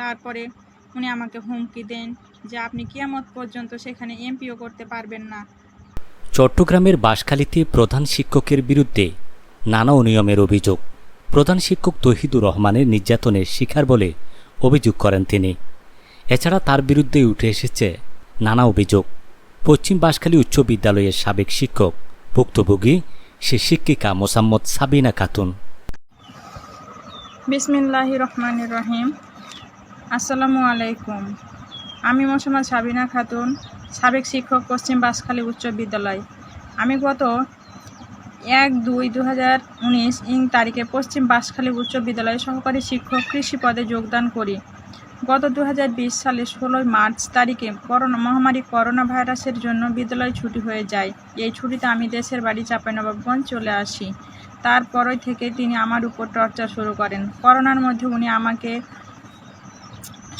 তারপরে উনি আমাকে হুমকি দেন যে আপনি কিয়ামত পর্যন্ত সেখানে এমপিও করতে পারবেন না। চট্টগ্রামের বাঁশখালীতে প্রধান শিক্ষকের বিরুদ্ধে নানা অনিয়মের অভিযোগ। প্রধান শিক্ষক তহিদুর রহমানের নির্যাতনের শিকার বলে অভিযোগ করেন তিনি। এছাড়া তার বিরুদ্ধে উঠে এসেছে নানা অভিযোগ। পশ্চিম বাঁশখালী উচ্চ বিদ্যালয়ের সাবেক শিক্ষক ভুক্তভোগী সে শিক্ষিকা মোসাম্মদ সাবিনা খাতুন। বিসমিল্লাহ রহমান রহিম। আসসালামু আলাইকুম। আমি মোসাম্মদ সাবিনা খাতুন, সাবেক শিক্ষক পশ্চিম বাসখালী উচ্চ বিদ্যালয়। আমি গত এক দুই দু হাজার উনিশ ইং তারিখে পশ্চিম বাসখালী উচ্চ বিদ্যালয়ে সহকারী শিক্ষক কৃষি পদে যোগদান করি। গত দু হাজার বিশ সালে ষোলোই মার্চ তারিখে করোনা মহামারী করোনা ভাইরাসের জন্য বিদ্যালয় ছুটি হয়ে যায়। এই ছুটিতে আমি দেশের বাড়ি চাঁপাইনবাবগঞ্জ চলে আসি। তারপরই থেকে তিনি আমার উপর টর্চার শুরু করেন। করোনার মধ্যে উনি আমাকে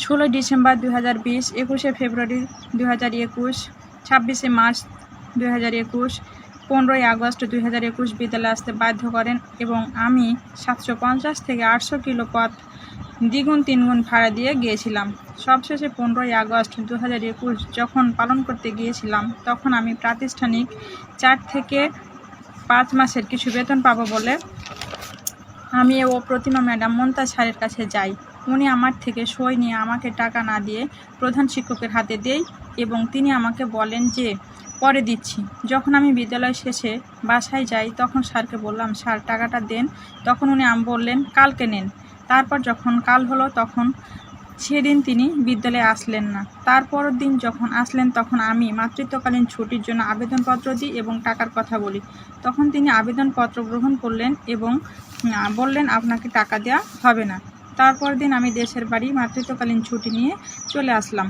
ষোলোই ডিসেম্বর দুই হাজার বিশ, একুশে ফেব্রুয়ারি দুই হাজার একুশ, ছাব্বিশে মার্চ দুই হাজার একুশ, পনেরোই আগস্ট দুই হাজার একুশ বিদ্যালয়ে আসতে বাধ্য করেন এবং আমি সাতশো পঞ্চাশ থেকে আটশো কিলো পথ দ্বিগুণ, তিনগুণ ভাড়া দিয়ে গিয়েছিলাম। সবশেষে পনেরোই আগস্ট দু হাজার একুশ যখন পালন করতে গিয়েছিলাম, তখন আমি প্রাতিষ্ঠানিক চার থেকে পাঁচ মাসের কিছু বেতন পাবো বলে আমি ও প্রতিমা ম্যাডাম মমতাজ স্যারের কাছে যাই। উনি আমার থেকে সই নিয়ে আমাকে টাকা না দিয়ে প্রধান শিক্ষকের হাতে দেই এবং তিনি আমাকে বলেন যে, পরে দিচ্ছি। যখন আমি বিদ্যালয় শেষে বাসায় যাই, তখন স্যারকে বললাম, স্যার, টাকাটা দেন। তখন উনি আম বললেন, কালকে নেন। তারপর যখন কাল হলো, তখন সেদিন তিনি বিদ্যালয়ে আসলেন না। তারপরের দিন যখন আসলেন, তখন আমি মাতৃত্বকালীন ছুটির জন্য আবেদনপত্র দিই এবং টাকার কথা বলি। তখন তিনি আবেদনপত্র গ্রহণ করলেন এবং বললেন, আপনাকে টাকা দেওয়া হবে না। তারপর দিন আমি দেশের বাড়ি মাতৃত্বকালীন ছুটি নিয়ে চলে আসলাম।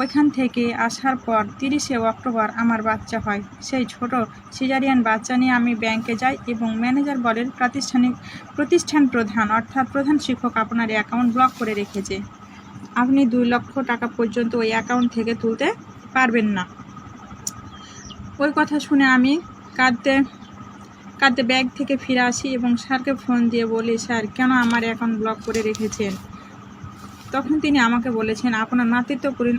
ওইখান থেকে আসার পর তিরিশে অক্টোবর আমার বাচ্চা হয়। সেই ছোট সিজারিয়ান বাচ্চা নিয়ে আমি ব্যাংকে যাই এবং ম্যানেজার বলেন প্রাতিষ্ঠানিক প্রতিষ্ঠান প্রধান অর্থাৎ প্রধান শিক্ষক আপনার অ্যাকাউন্ট ব্লক করে রেখেছে। আপনি দুই লক্ষ টাকা পর্যন্ত ওই অ্যাকাউন্ট থেকে তুলতে পারবেন না। ওই কথা শুনে আমি কাঁদতে কাঁদতে ব্যাগ থেকে ফিরে আসি এবং স্যারকে ফোন দিয়ে বলি, স্যার, কেন আমার অ্যাকাউন্ট ব্লক করে রেখেছেন? তখন তিনি আমাকে বলেছেন, আপনার মাতৃত্ব পরি-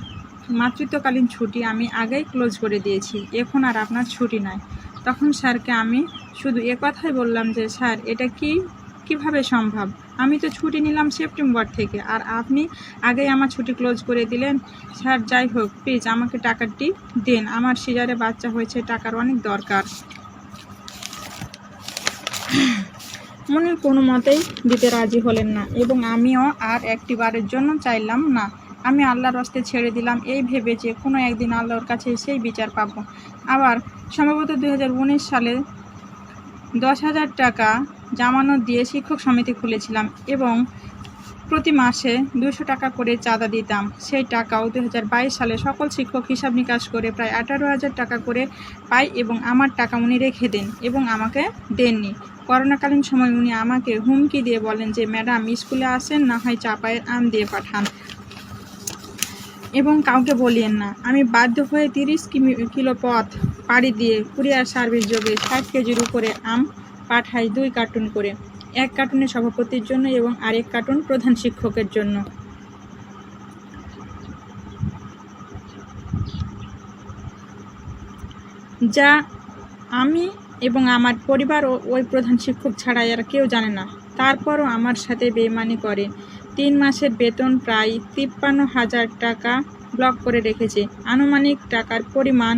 মাতৃত্বকালীন ছুটি আমি আগেই ক্লোজ করে দিয়েছি, এখন আর আপনার ছুটি নাই তখন স্যারকে আমি শুধু এ কথাই বললাম যে, স্যার, এটা কি, কীভাবে সম্ভব? আমি তো ছুটি নিলাম সেপ্টেম্বর থেকে, আর আপনি আগেই আমার ছুটি ক্লোজ করে দিলেন। স্যার, যাই হোক, প্লিজ আমাকে টাকাটি দেন। আমার সিজারে বাচ্চা হয়েছে, টাকার অনেক দরকার। উনি কোনো মতেই দিতে রাজি হলেন না এবং আমিও আর একটি বারের জন্য চাইলাম না। আমি আল্লাহর রস্তে ছেড়ে দিলাম। এই ভেবে যে কোনো একদিন আল্লাহর কাছে সেই বিচার পাবো। আবার সম্ভবত দু হাজার উনিশ সালে দশ হাজার টাকা জামানত দিয়ে শিক্ষক সমিতি খুলেছিলাম এবং প্রতি মাসে দুশো টাকা করে চাঁদা দিতাম। সেই টাকাও দু হাজার বাইশ সালে সকল শিক্ষক হিসাব নিকাশ করে প্রায় আঠারো হাজার টাকা করে পাই এবং আমার টাকা উনি রেখে দেন এবং আমাকে দেননি। করোনাকালীন সময় উনি আমাকে হুমকি দিয়ে বলেন যে, ম্যাডাম, স্কুলে আসেন, না হয় চাপায়ের আম দিয়ে পাঠান। এবং কাউকে বলিয়েন না। আমি বাধ্য হয়ে তিরিশ কিলো পথ পাড়ি দিয়ে কুরিয়ার সার্ভিস যোগে ষাট কেজির উপরে আম পাঠাই দুই কার্টুন করে। এক কার্টুনে সভাপতির জন্য এবং আরেক কার্টুন প্রধান শিক্ষকের জন্য। যা আমি এবং আমার পরিবার ওই প্রধান শিক্ষক ছাড়া আর কেউ জানে না। তারপরও আমার সাথে বেইমানি করে। তিন মাসের বেতন প্রায় তিপ্পান্ন হাজার টাকা ব্লক করে রেখেছে। আনুমানিক টাকার পরিমাণ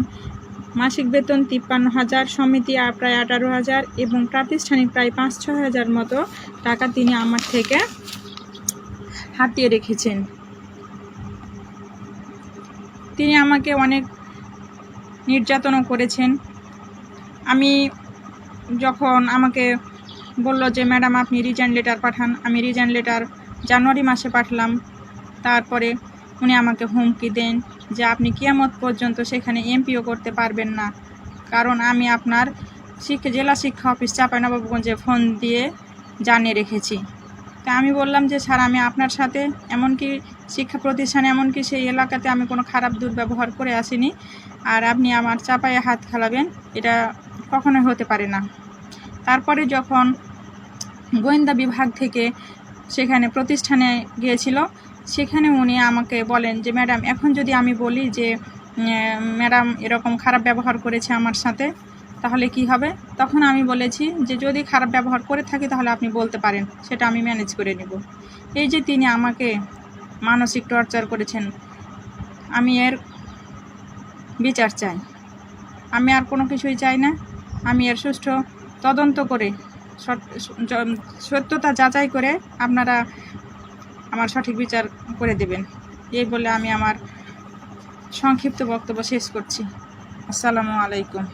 মাসিক বেতন তিপ্পান্ন হাজার, সমিতি আর প্রায় আঠারো হাজার এবং প্রাতিষ্ঠানিক প্রায় পাঁচ ছ হাজার মতো টাকা তিনি আমার থেকে হাতিয়ে রেখেছেন। তিনি আমাকে অনেক নির্যাতনও করেছেন। আমি যখন আমাকে বলল যে, ম্যাডাম, আপনি রিজাইন লেটার পাঠান। আমি রিজাইন লেটার জানুয়ারি মাসে পাঠালাম। তারপরে উনি আমাকে হুমকি দেন যে, আপনি কিয়ামত পর্যন্ত সেখানে এমপিও করতে পারবেন না। কারণ আমি আপনার শিক্ষা, জেলা শিক্ষা অফিস চাঁপাইনবাবগঞ্জে ফোন দিয়ে জানিয়ে রেখেছি। তা আমি বললাম যে, স্যার, আমি আপনার সাথে এমনকি শিক্ষা প্রতিষ্ঠানে, এমনকি সেই এলাকাতে আমি কোনো খারাপ দুর্ব্যবহার করে আসিনি। আর আপনি আমার চাপায়ে হাত খেলাবেন, এটা কখনোই হতে পারে না। তারপরে যখন গোয়েন্দা বিভাগ থেকে সেখানে প্রতিষ্ঠানে গিয়েছিল, সেখানে উনি আমাকে বলেন যে, ম্যাডাম, এখন যদি আমি বলি যে ম্যাডাম এরকম খারাপ ব্যবহার করেছে আমার সাথে, তাহলে কি হবে? তখন আমি বলেছি যে, যদি খারাপ ব্যবহার করে থাকি তাহলে আপনি বলতে পারেন, সেটা আমি ম্যানেজ করে নেব। এই যে তিনি আমাকে মানসিক টর্চার করেছেন, আমি এর বিচার চাই। আমি আর কোনো কিছুই চাই না। আমি এর সুষ্ঠু তদন্ত করে সত্যতা যাচাই করে আপনারা আমার সঠিক বিচার করে দেবেন। এই বলে আমি আমার সংক্ষিপ্ত বক্তব্য শেষ করছি। আসসালামু আলাইকুম।